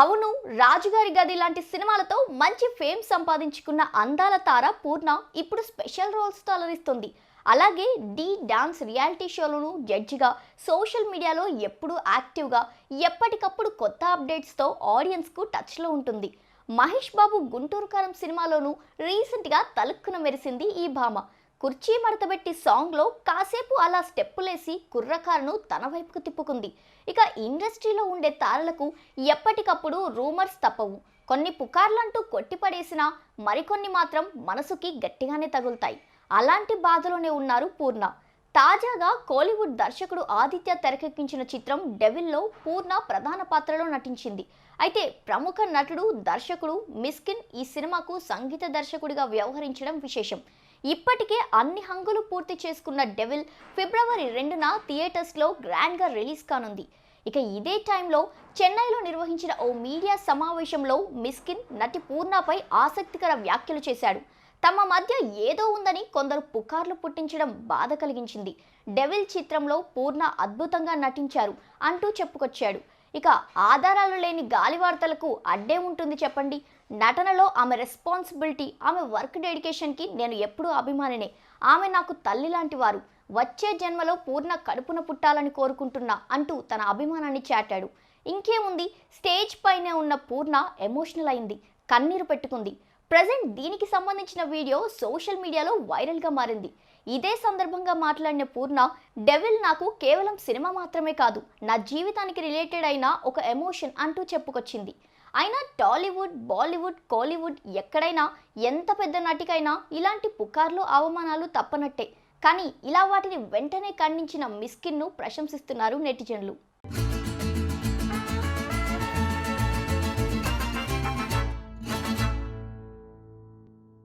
అవును రాజుగారి గది లాంటి సినిమాలతో మంచి ఫేమ్ సంపాదించుకున్న అందాల తార పూర్ణ ఇప్పుడు స్పెషల్ రోల్స్తో అలరిస్తుంది. అలాగే డి డాన్స్ రియాలిటీ షోలను జడ్జిగా సోషల్ మీడియాలో ఎప్పుడూ యాక్టివ్గా ఎప్పటికప్పుడు కొత్త అప్డేట్స్తో ఆడియన్స్కు టచ్లో ఉంటుంది. మహేష్ బాబు గుంటూరు కారం సినిమాలోనూ రీసెంట్గా తలుక్కున మెరిసింది ఈ భామ. కుర్చీ మడతబెట్టి సాంగ్లో కాసేపు అలా స్టెప్పులేసి కుర్రకారును తన వైపుకు తిప్పుకుంది. ఇక ఇండస్ట్రీలో ఉండే తారలకు ఎప్పటికప్పుడు రూమర్స్ తప్పవు. కొన్ని పుకార్లంటూ కొట్టిపడేసినా మరికొన్ని మాత్రం మనసుకి గట్టిగానే తగులుతాయి. అలాంటి బాధలోనే ఉన్నారు పూర్ణ. తాజాగా కోలీవుడ్ దర్శకుడు ఆదిత్య తెరకెక్కించిన చిత్రం డెవిల్లో పూర్ణ ప్రధాన పాత్రలో నటించింది. అయితే ప్రముఖ నటుడు దర్శకుడు మిస్కిన్ ఈ సినిమాకు సంగీత దర్శకుడిగా వ్యవహరించడం విశేషం. ఇప్పటికే అన్ని హంగులు పూర్తి చేసుకున్న డెవిల్ ఫిబ్రవరి రెండున థియేటర్స్లో గ్రాండ్గా రిలీజ్ కానుంది. ఇక ఇదే టైంలో చెన్నైలో నిర్వహించిన ఓ మీడియా సమావేశంలో మిస్కిన్ నటి పూర్ణపై ఆసక్తికర వ్యాఖ్యలు చేశాడు. తమ మధ్య ఏదో ఉందని కొందరు పుకార్లు పుట్టించడం బాధ కలిగించింది. డెవిల్ చిత్రంలో పూర్ణ అద్భుతంగా నటించారు అంటూ చెప్పుకొచ్చాడు. ఇక ఆధారాలు లేని గాలి వార్తలకు అడ్డే ఉంటుంది చెప్పండి. నటనలో ఆమె రెస్పాన్సిబిలిటీ ఆమె వర్క్ డెడికేషన్కి నేను ఎప్పుడూ అభిమానినే. ఆమె నాకు తల్లి లాంటి వారు. వచ్చే జన్మలో పూర్ణ కడుపున పుట్టాలని కోరుకుంటున్నా అంటూ తన అభిమానాన్ని చాటాడు. ఇంకేముంది? స్టేజ్ పైనే ఉన్న పూర్ణ ఎమోషనల్ అయింది. కన్నీరు పెట్టుకుంది. ప్రజెంట్ దీనికి సంబంధించిన వీడియో సోషల్ మీడియాలో వైరల్గా మారింది. ఇదే సందర్భంగా మాట్లాడిన పూర్ణ డెవిల్ నాకు కేవలం సినిమా మాత్రమే కాదు నా జీవితానికి రిలేటెడ్ అయిన ఒక ఎమోషన్ అంటూ చెప్పుకొచ్చింది. అయినా టాలీవుడ్ బాలీవుడ్ కోలీవుడ్ ఎక్కడైనా ఎంత పెద్ద నటికైనా ఇలాంటి పుకార్లు అవమానాలు తప్పనట్టే. కానీ ఇలా వాటిని వెంటనే ఖండించిన మిస్కిన్ను ప్రశంసిస్తున్నారు నెటిజన్లు.